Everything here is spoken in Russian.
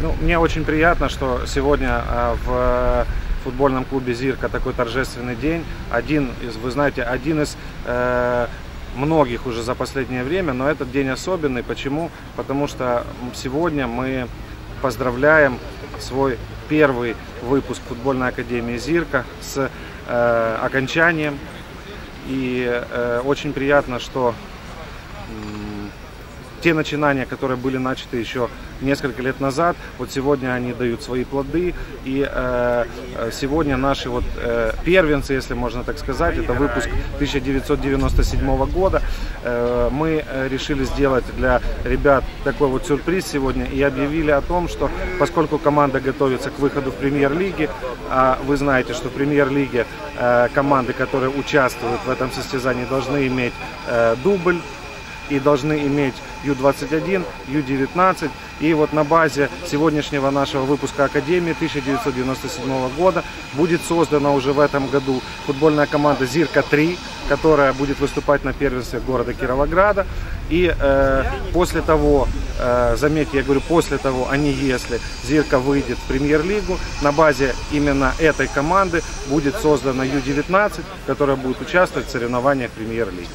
Ну, мне очень приятно, что сегодня э, в футбольном клубе «Зирка» такой торжественный день. Один из, вы знаете, один из э, многих уже за последнее время, но этот день особенный. Почему? Потому что сегодня мы поздравляем свой первый выпуск футбольной академии «Зирка» с э, окончанием. И э, очень приятно, что те начинания, которые были начаты еще несколько лет назад, вот сегодня они дают свои плоды. И э, э сегодня наши вот э, первенцы, если можно так сказать, это выпуск 1997 года. Э, мы э, решили сделать для ребят такой вот сюрприз сегодня и объявили о том, что поскольку команда готовится к выходу в премьер-лиге, а вы знаете, что в премьер-лиге э, команды, которые участвуют в этом состязании, должны иметь э, дубль и должны иметь Ю-21, Ю-19. И вот на базе сегодняшнего нашего выпуска Академии 1997 года будет создана уже в этом году футбольная команда «Зирка-3», которая будет выступать на первенстве города Кировограда. И э, после того, э, заметьте, я говорю после того, а не если Зирка выйдет в премьер-лигу, на базе именно этой команды будет создана Ю-19, которая будет участвовать в соревнованиях премьер-лиги.